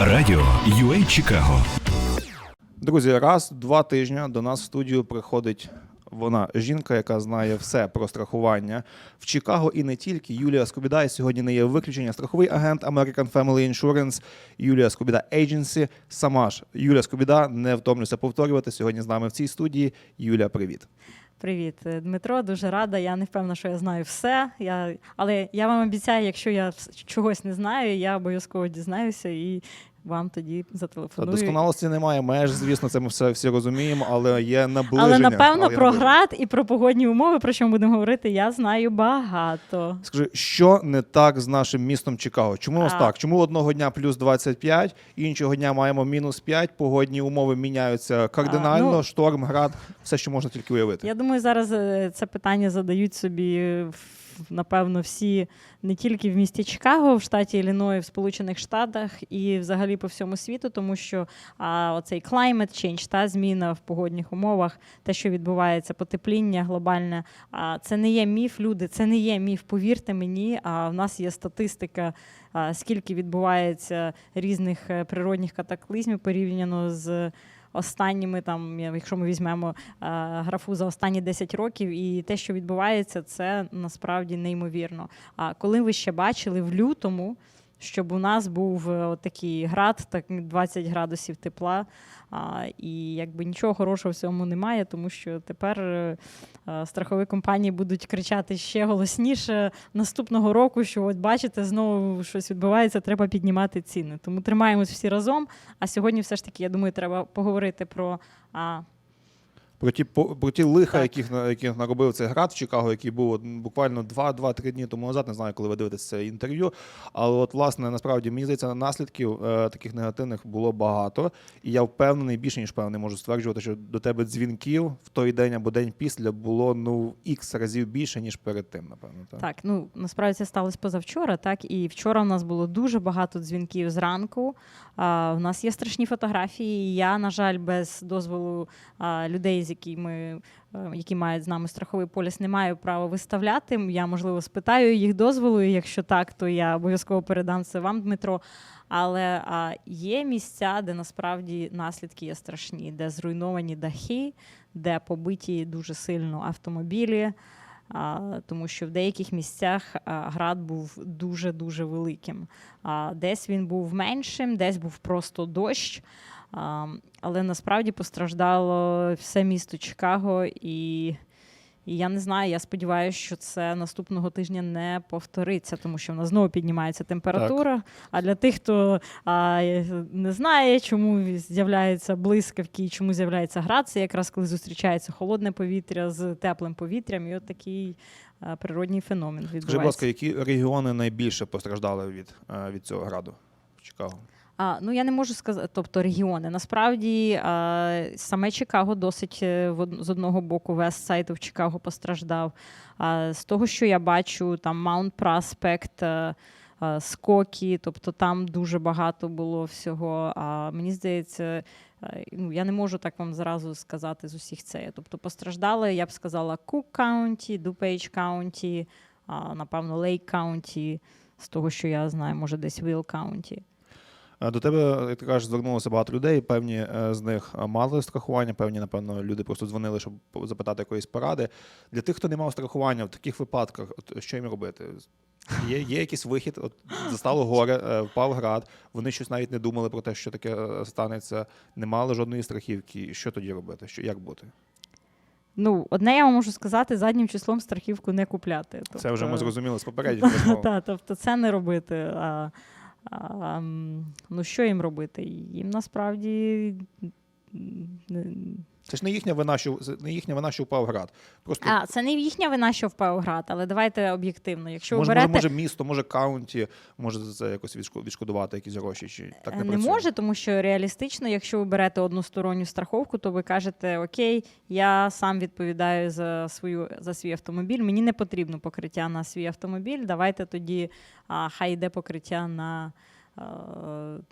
Радіо UA Чикаго. Друзі, раз два тижні до нас в студію приходить вона, жінка, яка знає все про страхування в Чикаго і не тільки. Юлія Скобіда сьогодні не є виключення. Страховий агент American Family Insurance, Юлія Скобіда Agency. Сама ж Юлія Скобіда не втомлюся повторювати. Сьогодні з нами в цій студії. Юля, привіт. Привіт, е, Дмитро. Дуже рада. Я не впевнена, що я знаю все. Я... Але я вам обіцяю, якщо я чогось не знаю, я обов'язково дізнаюся і вам тоді зателефоную. досконалості немає меж, звісно, це ми все всі розуміємо, але є наближення. Але напевно Але про град і про погодні умови, про що ми будемо говорити, я знаю багато. Скажи, що не так з нашим містом Чикаго? Чому ось А. так? Чому одного дня плюс 25, іншого дня маємо мінус 5, погодні умови міняються кардинально, ну- шторм, град, все, що можна тільки уявити. Я думаю, зараз е, це питання задають собі в- напевно всі не тільки в місті Чикаго, в штаті Ілліной, в Сполучених Штатах і взагалі по всьому світу, тому що а, оцей climate change, та зміна в погодних умовах, те, що відбувається, потепління глобальне, а, це не є міф, люди, це не є міф, повірте мені. А в нас є статистика, скільки відбувається різних е, природних катаклізмів порівняно з останніми, там, якщо ми візьмемо е, графу за останні 10 років, і те, що відбувається, це насправді неймовірно. А коли ви ще бачили в лютому, щоб у нас був е, такий град, так 20 градусів тепла, а, і якби нічого хорошого в цьому немає, тому що тепер е, е, страхові компанії будуть кричати ще голосніше наступного року, що от бачите, знову щось відбувається, треба піднімати ціни. Тому тримаємось всі разом. А сьогодні, все ж таки, я думаю, треба поговорити про а, Про ті, про ті лиха, яких, яких наробив цей град в Чикаго, який був буквально 2-3 дні тому назад, не знаю, коли ви дивитесь це інтерв'ю. Але от, власне, насправді, мені здається, наслідків е, таких негативних було багато. І я впевнений, більше ніж впевнений, можу стверджувати, що до тебе дзвінків в той день або день після було ну ікс разів більше, ніж перед тим, напевно. Так. Так, ну насправді це сталося позавчора, так і вчора в нас було дуже багато дзвінків зранку. А, в нас є страшні фотографії. і Я, на жаль, без дозволу а, людей, з якими е, які мають з нами страховий поліс, не маю права виставляти. Я можливо спитаю їх дозволу. і Якщо так, то я обов'язково передам це вам, Дмитро. Але а, є місця, де насправді наслідки є страшні, де зруйновані дахи, де побиті дуже сильно автомобілі. А, тому що в деяких місцях а, град був дуже дуже великим. А, десь він був меншим, десь був просто дощ. Але насправді постраждало все місто Чикаго, і, і я не знаю. Я сподіваюся, що це наступного тижня не повториться, тому що в нас знову піднімається температура. А для тих, хто а, не знає, чому з'являються блискавки і чому з'являється град, це якраз коли зустрічається холодне повітря з теплим повітрям, і от такий а, природній феномен відбувається. Скажи, будь ласка, які регіони найбільше постраждали від, е, від цього граду в Чикаго? А, ну я не можу сказати, тобто регіони. Насправді а, саме Чикаго досить е, з одного боку вест сайт в Чикаго постраждав. А, з того, що я бачу, там Маунт Праспект, е, Скокі, тобто там дуже багато було всього. А мені здається, е, ну я не можу так вам зразу сказати з усіх це. Тобто постраждали, я б сказала, Кук Каунті, Дупейдж Каунті, напевно, Лейк Каунті. З того, що я знаю, може десь Вилл Каунті. Е, До тебе, як ти кажеш, звернулося багато людей. Певні е, з них е, мали страхування, певні, напевно, люди просто дзвонили, щоб запитати якоїсь поради. Для тих, хто не мав страхування в таких випадках, от що їм робити? Є, є якийсь вихід, от застало горе, впав град, вони щось навіть не думали про те, що таке станеться, не мали жодної страхівки. Що тоді робити? Що, як бути? Ну, одне я вам можу сказати, заднім числом страхівку не купляти. Це вже ми Тобто- зрозуміли з попередньої розмови. Та, тобто це не робити. А, ну, що їм робити? Їм насправді. Це ж не їхня вина, що не їхня вина, що впав град. Просто А, це не їхня вина, що впав град, але давайте об'єктивно. Якщо може, ви може, може, місто, може каунті, може за це якось відшкодувати якісь гроші, чи так не, не працює? може, тому що реалістично, якщо ви берете односторонню страховку, то ви кажете: Окей, я сам відповідаю за свою за свій автомобіль. Мені не потрібно покриття на свій автомобіль. Давайте тоді а, хай йде покриття на.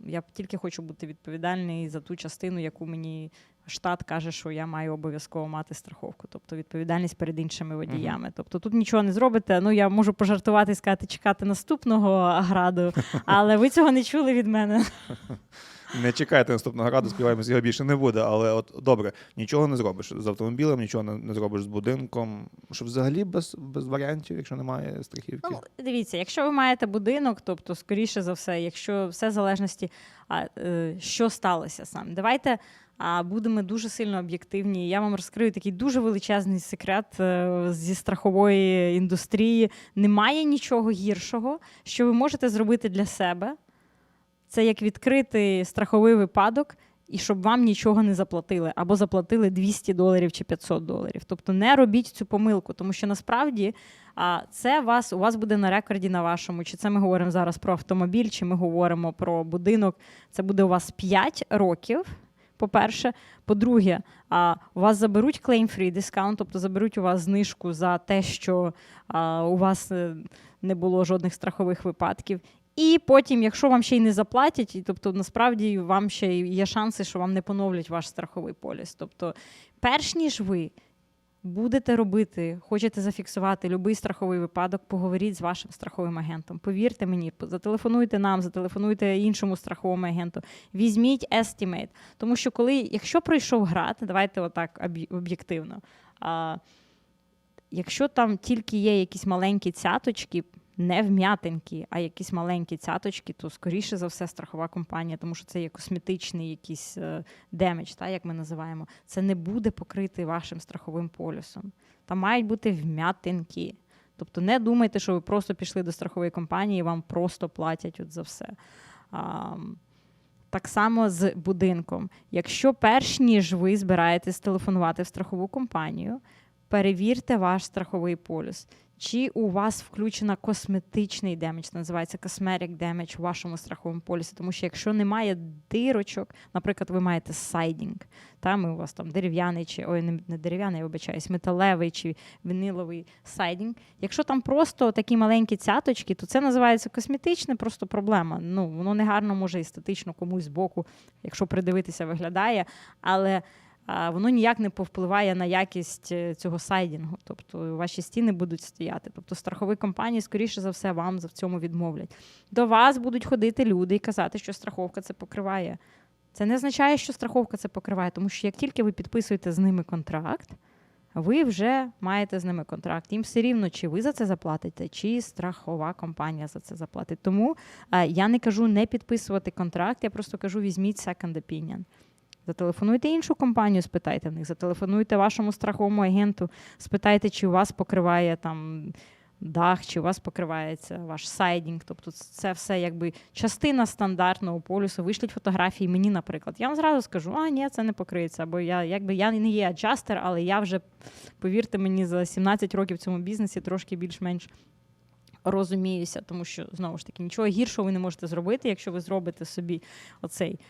я тільки хочу бути відповідальний за ту частину, яку мені штат каже, що я маю обов'язково мати страховку, тобто відповідальність перед іншими водіями. Тобто тут нічого не зробите. Ну я можу пожартувати і сказати, чекати наступного граду, але ви цього не чули від мене. Не чекайте наступного раду, сподіваємося, його більше не буде. Але от добре, нічого не зробиш з автомобілем, нічого не, не зробиш з будинком. Що взагалі без, без варіантів, якщо немає страхівки. Ну, дивіться, якщо ви маєте будинок, тобто, скоріше за все, якщо все в залежності, а, е, що сталося саме. Давайте а, будемо дуже сильно об'єктивні. Я вам розкрию такий дуже величезний секрет е, зі страхової індустрії. Немає нічого гіршого, що ви можете зробити для себе. Це як відкрити страховий випадок. І щоб вам нічого не заплатили, або заплатили 200 доларів чи 500 доларів. Тобто не робіть цю помилку, тому що насправді а, це вас у вас буде на рекорді на вашому. Чи це ми говоримо зараз про автомобіль, чи ми говоримо про будинок. Це буде у вас 5 років. По-перше, по-друге, а, у вас заберуть claim-free discount, тобто заберуть у вас знижку за те, що а, у вас е, не було жодних страхових випадків. І потім, якщо вам ще й не заплатять, тобто насправді вам ще є шанси, що вам не поновлять ваш страховий поліс. Тобто, перш ніж ви будете робити, хочете зафіксувати будь-який страховий випадок, поговоріть з вашим страховим агентом. Повірте мені, зателефонуйте нам, зателефонуйте іншому страховому агенту. Візьміть estimate. Тому що коли, якщо пройшов град, давайте отак об'єктивно. Якщо там тільки є якісь маленькі цяточки, не вм'ятинки, а якісь маленькі цяточки, то скоріше за все страхова компанія, тому що це є косметичний якийсь е, демедж, та, як ми називаємо, це не буде покритий вашим страховим полюсом. Там мають бути вм'ятинки. Тобто не думайте, що ви просто пішли до страхової компанії і вам просто платять от за все. А, так само з будинком. Якщо перш ніж ви збираєтесь телефонувати в страхову компанію, перевірте ваш страховий полюс. Чи у вас включена косметичний демедж, називається cosmetic damage у вашому страховому полісі? Тому що якщо немає дирочок, наприклад, ви маєте сайдінг, там у вас там дерев'яний чи ой, не, дерев'яний, я вибачаюсь, металевий чи віниловий сайдінг. Якщо там просто такі маленькі цяточки, то це називається косметичне, просто проблема. Ну воно не гарно може естетично комусь збоку, якщо придивитися, виглядає, але воно ніяк не повпливає на якість е, цього сайдінгу. Тобто ваші стіни будуть стояти. Тобто страхові компанії, скоріше за все, вам в цьому відмовлять. До вас будуть ходити люди і казати, що страховка це покриває. Це не означає, що страховка це покриває, тому що як тільки ви підписуєте з ними контракт, ви вже маєте з ними контракт. Їм все рівно, чи ви за це заплатите, чи страхова компанія за це заплатить. Тому е, я не кажу не підписувати контракт, я просто кажу, візьміть second opinion. Зателефонуйте іншу компанію, спитайте в них, зателефонуйте вашому страховому агенту, спитайте, чи у вас покриває там дах, чи у вас покривається ваш сайдінг. Тобто це все якби частина стандартного полюсу. Вишліть фотографії мені, наприклад. Я вам зразу скажу, а ні, це не покриється. Бо я якби я не є аджастер, але я вже, повірте мені, за 17 років в цьому бізнесі трошки більш-менш. Розуміюся, тому що знову ж таки нічого гіршого ви не можете зробити, якщо ви зробите собі оцей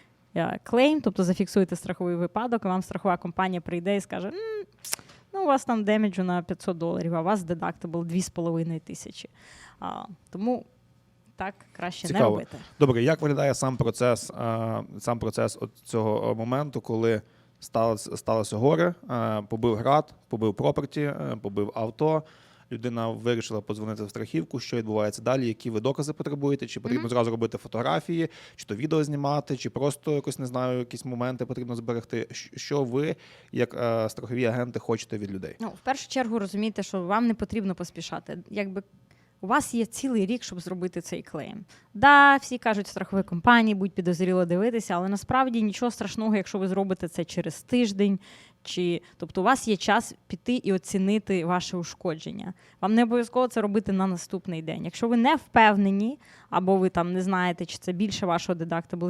клейм, тобто зафіксуєте страховий випадок, і вам страхова компанія прийде і скаже: «М, ну, у вас там демеджу на 500 доларів, а у вас дедактабл 2,5 тисячі. А, тому так краще не робити. Добре, як виглядає сам процес, е, сам процес от цього е, моменту, коли сталося, сталося горе, е, побив град, побив проперті, е, побив авто. Людина вирішила подзвонити в страхівку, що відбувається далі, які ви докази потребуєте, чи потрібно зразу робити фотографії, чи то відео знімати, чи просто якось не знаю, якісь моменти потрібно зберегти. Що ви, як е, страхові агенти, хочете від людей? Ну, в першу чергу розумійте, що вам не потрібно поспішати. Якби у вас є цілий рік, щоб зробити цей клейм. Да, всі кажуть, страхові компанії будуть підозріло дивитися, але насправді нічого страшного, якщо ви зробите це через тиждень. Чи тобто у вас є час піти і оцінити ваше ушкодження. Вам не обов'язково це робити на наступний день. Якщо ви не впевнені, або ви там не знаєте, чи це більше вашого дедактабл,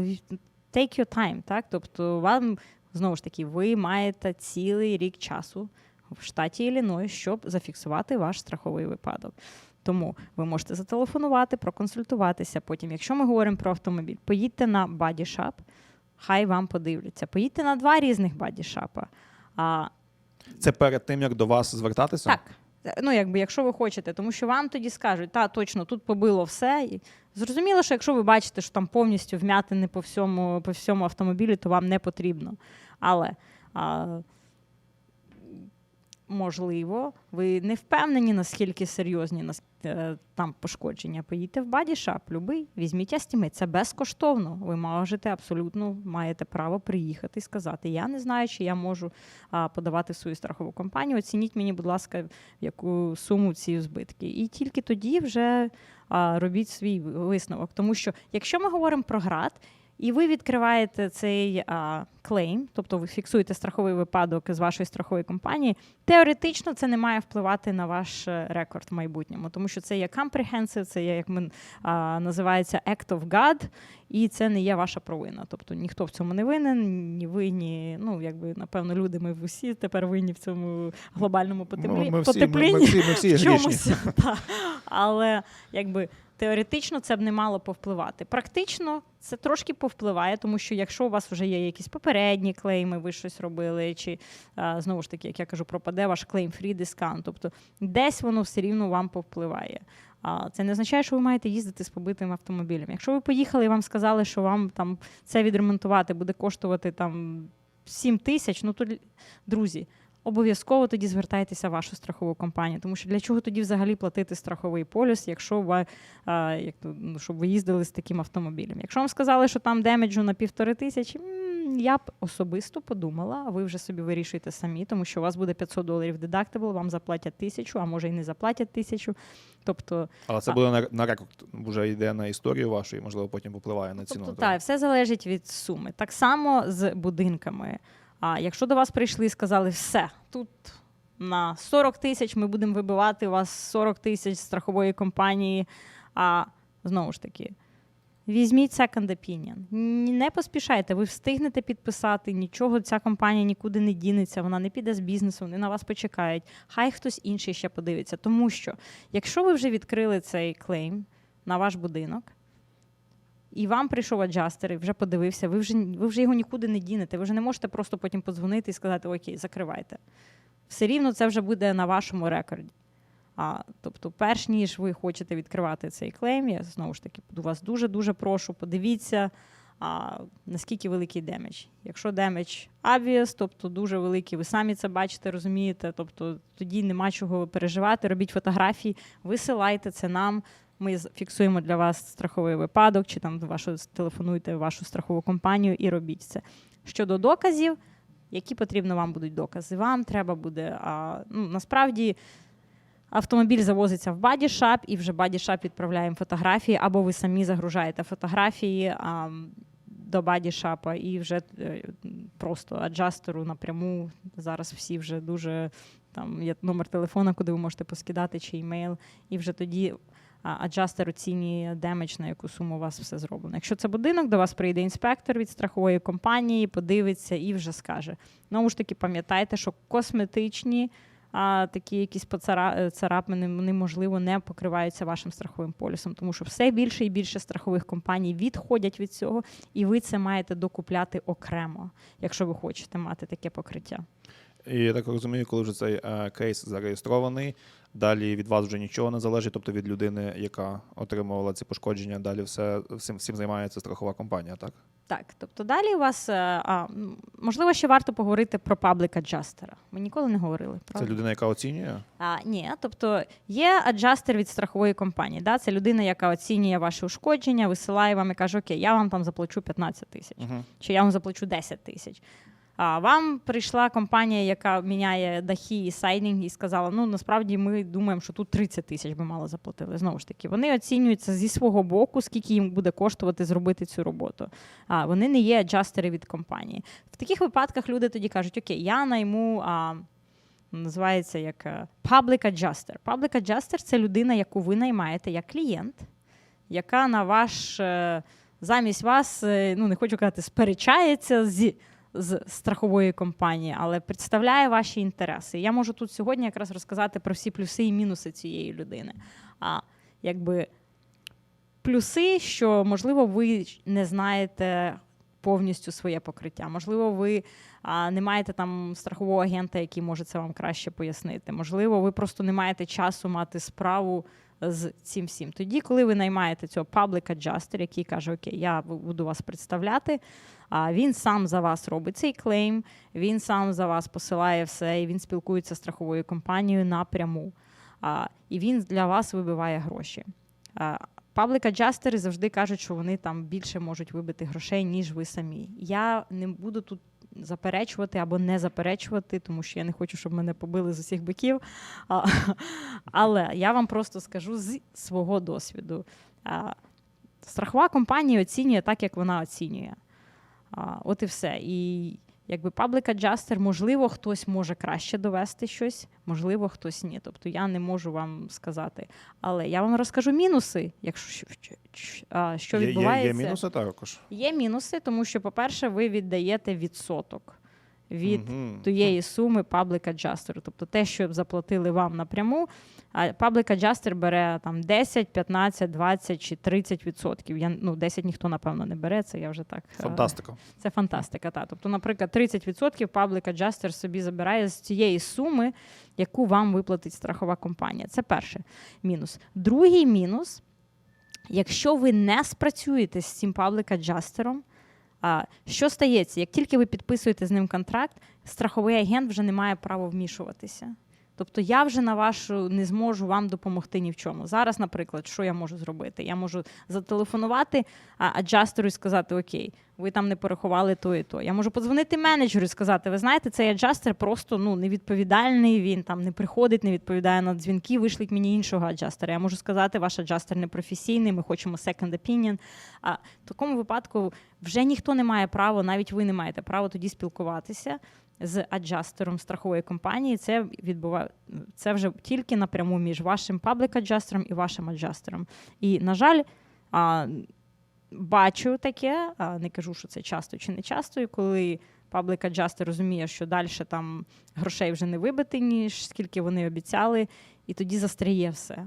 take your time, так? Тобто вам знову ж таки, ви маєте цілий рік часу в штаті Ілліной, щоб зафіксувати ваш страховий випадок. Тому ви можете зателефонувати, проконсультуватися. Потім, якщо ми говоримо про автомобіль, поїдьте на Shop, хай вам подивляться. Поїдьте на два різних Shop. А, Це перед тим, як до вас звертатися? так, Ну, якби, якщо ви хочете, тому що вам тоді скажуть, та точно тут побило все. І зрозуміло, що якщо ви бачите, що там повністю вмятини по всьому, по всьому автомобілі, то вам не потрібно. Але а, можливо, ви не впевнені, наскільки серйозні нас- е, там пошкодження. Поїдьте в бадішап, любий, візьміть естімейт. Це безкоштовно. Ви можете абсолютно маєте право приїхати і сказати: Я не знаю, чи я можу подавати свою страхову компанію. Оцініть мені, будь ласка, яку суму ці збитки. І тільки тоді вже робіть свій висновок. Тому що, якщо ми говоримо про град, і ви відкриваєте цей а, клейм, тобто ви фіксуєте страховий випадок з вашої страхової компанії, теоретично це не має впливати на ваш е, рекорд в майбутньому, тому що це є comprehensive, це є як ми а, називається Act of God, і це не є ваша провина. Тобто ніхто в цьому не винен, ні ви, ні ну якби напевно люди. Ми всі тепер винні в цьому глобальному потеплі... Ну, ми, всі, потеплінні ми всі, ми всі в чомусь. та. Але якби теоретично це б не мало повпливати. Практично це трошки повпливає, тому що якщо у вас вже є якісь попередні клейми, ви щось робили, чи знову ж таки, як я кажу, пропаде ваш клейм фрі дискаунт. Тобто десь воно все рівно вам повпливає. А це не означає, що ви маєте їздити з побитим автомобілем. Якщо ви поїхали і вам сказали, що вам там це відремонтувати буде коштувати там 7 тисяч, ну то друзі. Обов'язково тоді звертайтеся в вашу страхову компанію, тому що для чого тоді взагалі платити страховий полюс, якщо ви, як, то, ну, щоб ви їздили з таким автомобілем. Якщо вам сказали, що там демеджу на півтори тисячі, я б особисто подумала, а ви вже собі вирішуєте самі, тому що у вас буде 500 доларів дедактибл, вам заплатять тисячу, а може і не заплатять тисячу. Тобто Але це А. буде на, на рекорд, вже йде на історію вашу і, можливо, потім попливає на ціну. Тобто, так, все залежить від суми. Так само з будинками. А якщо до вас прийшли і сказали, все, тут на 40 тисяч ми будемо вибивати у вас 40 тисяч страхової компанії. А знову ж таки, візьміть second opinion. Не поспішайте, ви встигнете підписати, нічого ця компанія нікуди не дінеться, вона не піде з бізнесу, вони на вас почекають. Хай хтось інший ще подивиться. Тому що, якщо ви вже відкрили цей клейм на ваш будинок, і вам прийшов аджастер і вже подивився, ви вже, ви вже його нікуди не дінете. Ви вже не можете просто потім подзвонити і сказати, окей, закривайте. Все рівно це вже буде на вашому рекорді. А, тобто, перш ніж ви хочете відкривати цей клейм, я знову ж таки вас дуже-дуже прошу, подивіться, а, наскільки великий демедж. Якщо демедж obvious, тобто дуже великий, ви самі це бачите, розумієте, тобто тоді нема чого переживати, робіть фотографії, висилайте це нам. Ми фіксуємо для вас страховий випадок, чи там вашу телефонуйте вашу страхову компанію і робіть це. Щодо доказів, які потрібно вам будуть докази? Вам треба буде. А, ну, насправді автомобіль завозиться в бадішап, і вже бадішап відправляє фотографії, або ви самі загружаєте фотографії а, до бадішапа, і вже е, просто аджастеру напряму. Зараз всі вже дуже там є номер телефона, куди ви можете поскидати, чи імейл, і вже тоді. А, Аджастер оцінює демедж, на яку суму у вас все зроблено. Якщо це будинок, до вас прийде інспектор від страхової компанії, подивиться і вже скаже. Знову ж таки, пам'ятайте, що косметичні а, такі якісь поцара- е, вони, можливо, не покриваються вашим страховим полісом, тому що все більше і більше страхових компаній відходять від цього, і ви це маєте докупляти окремо, якщо ви хочете мати таке покриття. І я так розумію, коли вже цей е, кейс зареєстрований, далі від вас вже нічого не залежить, тобто від людини, яка отримувала ці пошкодження, далі все всім, всім займається страхова компанія, так? Так, тобто далі у вас е, а, можливо ще варто поговорити про паблик аджастера. Ми ніколи не говорили. Це людина, яка оцінює. А, ні, тобто є аджастер від страхової компанії. Да? Це людина, яка оцінює ваші ушкодження, висилає вам і каже, окей, я вам там заплачу 15 тисяч, Угу. чи я вам заплачу 10 тисяч. А вам прийшла компанія, яка міняє дахи і сайдинг, і сказала: ну насправді ми думаємо, що тут 30 тисяч би мало заплатили. Знову ж таки, вони оцінюються зі свого боку, скільки їм буде коштувати зробити цю роботу. А вони не є аджастери від компанії. В таких випадках люди тоді кажуть: Окей, я найму. А, Називається як е, public adjuster. Public adjuster – це людина, яку ви наймаєте як клієнт, яка на ваш е, замість вас, е, ну не хочу казати, сперечається з, з страхової компанії, але представляє ваші інтереси. Я можу тут сьогодні якраз розказати про всі плюси і мінуси цієї людини. А якби плюси, що можливо ви не знаєте повністю своє покриття. Можливо, ви а, не маєте там страхового агента, який може це вам краще пояснити. Можливо, ви просто не маєте часу мати справу з цим всім. Тоді, коли ви наймаєте цього public adjuster, який каже, окей, я буду вас представляти, а він сам за вас робить цей клейм, він сам за вас посилає все, і він спілкується з страховою компанією напряму. А, і він для вас вибиває гроші. Паблик аджастери завжди кажуть, що вони там більше можуть вибити грошей, ніж ви самі. Я не буду тут заперечувати або не заперечувати, тому що я не хочу, щоб мене побили з усіх боків. Але я вам просто скажу з свого досвіду. Страхова компанія оцінює так, як вона оцінює. От і все. І якби паблик аджастер, можливо, хтось може краще довести щось, можливо, хтось ні. Тобто я не можу вам сказати. Але я вам розкажу мінуси, якщо що, відбувається. є, є, є мінуси також. Є мінуси, тому що, по-перше, ви віддаєте відсоток від Мгм. тієї суми Public Adjuster. Тобто те, що заплатили вам напряму, а Public Adjuster бере там 10, 15, 20 чи 30 відсотків. Я, ну, 10 ніхто, напевно, не бере, це я вже так. е, Фантастика. Це фантастика. Та. Тобто, наприклад, 30% Public Adjuster собі забирає з цієї суми, яку вам виплатить страхова компанія. Це перший мінус. Другий мінус, якщо ви не спрацюєте з цим а, що стається? Як тільки ви підписуєте з ним контракт, страховий агент вже не має права вмішуватися. Тобто я вже на вашу не зможу вам допомогти ні в чому. Зараз, наприклад, що я можу зробити? Я можу зателефонувати аджастеру і сказати: Окей, ви там не порахували то і то. Я можу подзвонити менеджеру і сказати: ви знаєте, цей аджастер просто ну невідповідальний. Він там не приходить, не відповідає на дзвінки. Вишліть мені іншого аджастера. Я можу сказати, ваш аджастер непрофесійний, ми хочемо second opinion. А в такому випадку вже ніхто не має права, навіть ви не маєте права тоді спілкуватися з аджастером страхової компанії. Це відбуває це вже тільки напряму між вашим паблік аджастером і вашим аджастером. І, на жаль, а, бачу таке, а, не кажу, що це часто чи не часто, і коли паблік аджастер розуміє, що далі там грошей вже не вибити, ніж скільки вони обіцяли, і тоді застряє все.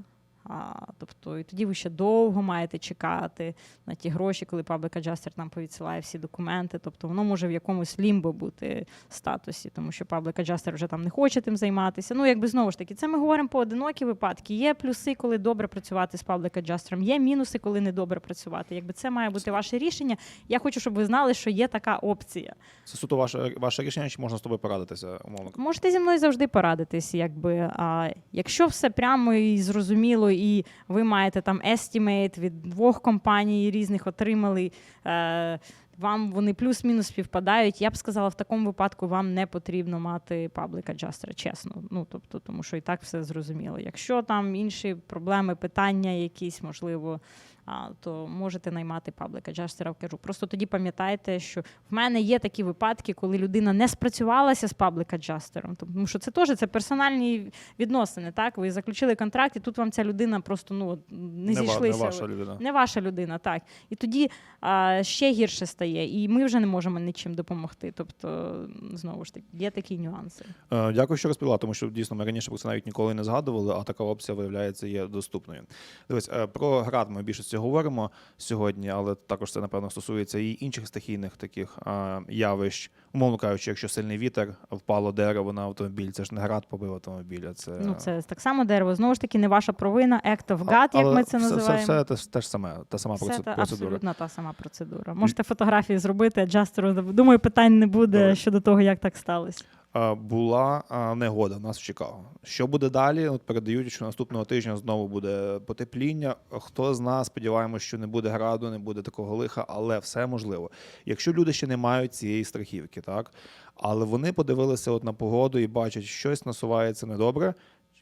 А, тобто, і тоді ви ще довго маєте чекати на ті гроші, коли паблік аджастер там повідсилає всі документи. Тобто воно може в якомусь лімбо бути статусі, тому що паблік аджастер вже там не хоче тим займатися. Ну, якби знову ж таки, це ми говоримо поодинокі випадки. Є плюси, коли добре працювати з паблік аджастером, є мінуси, коли не добре працювати. Якби це має бути ваше рішення. Я хочу, щоб ви знали, що є така опція. Це суто ваше, ваше рішення, чи можна з тобою порадитися, умовно? Можете зі мною завжди порадитись, якби а якщо все прямо і зрозуміло, і ви маєте там estimate від двох компаній різних отримали. Е, вам вони плюс-мінус співпадають. Я б сказала, в такому випадку вам не потрібно мати паблік аджастера, чесно. Ну тобто, тому що і так все зрозуміло. Якщо там інші проблеми, питання якісь, можливо, а, то можете наймати паблік аджастера. Кажу. Просто тоді пам'ятайте, що в мене є такі випадки, коли людина не спрацювалася з паблік аджастером. Тому що це теж це персональні відносини. Так, ви заключили контракт, і тут вам ця людина просто ну не, ва- зійшлися. Не ваша людина. Не ваша людина, так. І тоді а, ще гірше стає, і ми вже не можемо нічим допомогти. Тобто, знову ж таки, є такі нюанси. Е, Дякую, що розповіла, тому що дійсно ми раніше про це навіть ніколи не згадували, а така опція, виявляється, є доступною. Дивись, е, про град ми в більшості говоримо сьогодні, але також це, напевно, стосується і інших стихійних таких е, явищ. Умовно кажучи, якщо сильний вітер, впало дерево на автомобіль, це ж не град побив автомобіль, а це. Ну, це так само дерево. Знову ж таки, не ваша провина, act of А- як ми це все, називаємо. Все, все те, те ж саме, та сама Все та процедура. абсолютно та сама процедура. Можете фотографії зробити, аджастеру. Думаю, питань не буде Добре. щодо того, як так сталося. Е, Була е, негода в нас в Чикаго. Що буде далі? От передають, що наступного тижня знову буде потепління. Хто з нас сподіваємося, що не буде граду, не буде такого лиха, але все можливо. Якщо люди ще не мають цієї страхівки, так але вони подивилися от на погоду і бачать, що щось насувається недобре.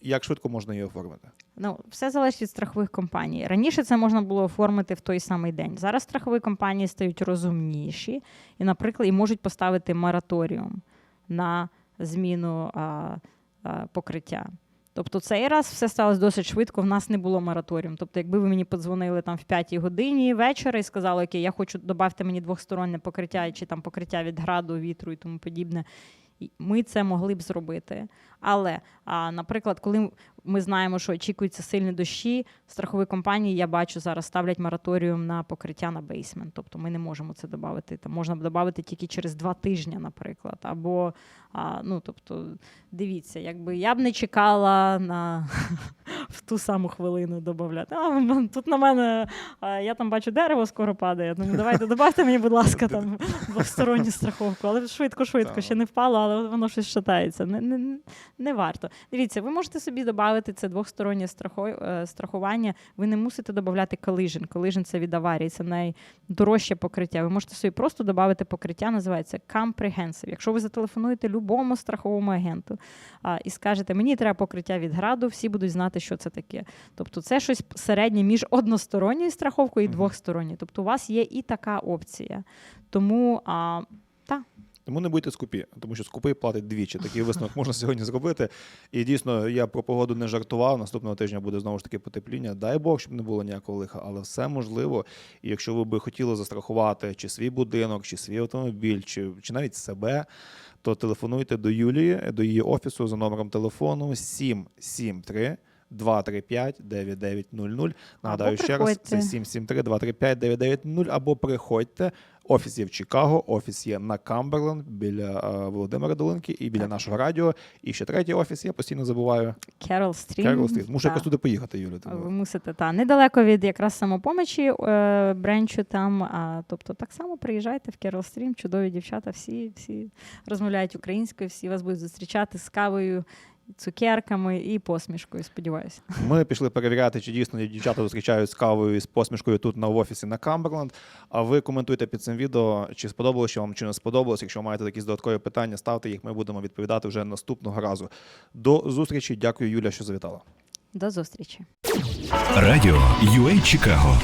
Як швидко можна її оформити? Ну, все залежить від страхових компаній. Раніше це можна було оформити в той самий день. Зараз страхові компанії стають розумніші і, наприклад, і можуть поставити мораторіум на зміну а, а, покриття. Тобто цей раз все сталося досить швидко, в нас не було мораторіум. Тобто, якби ви мені подзвонили там в 5 годині вечора і сказали, окей, я хочу додати мені двохстороннє покриття чи там покриття від граду, вітру і тому подібне. Ми це могли б зробити. Але, а, наприклад, коли ми знаємо, що очікуються сильні дощі, страхові компанії, я бачу, зараз ставлять мораторіум на покриття на бейсмент. Тобто ми не можемо це додати. Там можна б додати тільки через два тижні, наприклад. Або а, ну, тобто, дивіться, якби я б не чекала на в ту саму хвилину додати. А, тут на мене я там бачу дерево скоро падає. Тому давайте додавте мені, будь ласка, там двосторонню страховку. Але швидко, швидко, ще не впало, але воно щось шатається. Не, не, не варто. Дивіться, ви можете собі додати це двостороннє е, страхування. Ви не мусите додати collision. Collision – це від аварії, це найдорожче покриття. Ви можете собі просто додати покриття, називається comprehensive. Якщо ви зателефонуєте любому страховому агенту а, і скажете, мені треба покриття від граду, всі будуть знати, що це таке. Тобто це щось середнє між односторонньою страховкою і двохсторонньою. Тобто у вас є і така опція. Тому а, Тому не будьте скупі, тому що скупий платить двічі. Такий висновок можна сьогодні зробити. І дійсно, я про погоду не жартував. Наступного тижня буде знову ж таки потепління. Дай Бог, щоб не було ніякого лиха, але все можливо. І якщо ви би хотіли застрахувати чи свій будинок, чи свій автомобіль, чи, чи навіть себе, то телефонуйте до Юлії, до її офісу за номером телефону 773 235 9900. Нагадаю ще раз, це 773 235 9900, або приходьте. Офіс є в Чикаго, офіс є на Камберленд біля е, Володимира Долинки і біля Так. нашого радіо. І ще третій офіс, я постійно забуваю. Carol Stream. Керол Стріт. Мушу якось туди поїхати, Юля. Ви мусите та недалеко від якраз самопомочі е, бренчу там. А, тобто так само приїжджайте в Керол Стрім, чудові дівчата, всі, всі розмовляють українською, всі вас будуть зустрічати з кавою, цукерками і посмішкою. Сподіваюся. Ми пішли перевіряти, чи дійсно дівчата зустрічають з кавою і з посмішкою тут на офісі на Камберленд. А ви коментуйте під цим відео, чи сподобалося вам, чи не сподобалось. Якщо маєте якісь додаткові питання, ставте їх. Ми будемо відповідати вже наступного разу. До зустрічі. Дякую, Юля, що завітала. До зустрічі. Радіо UA Чикаго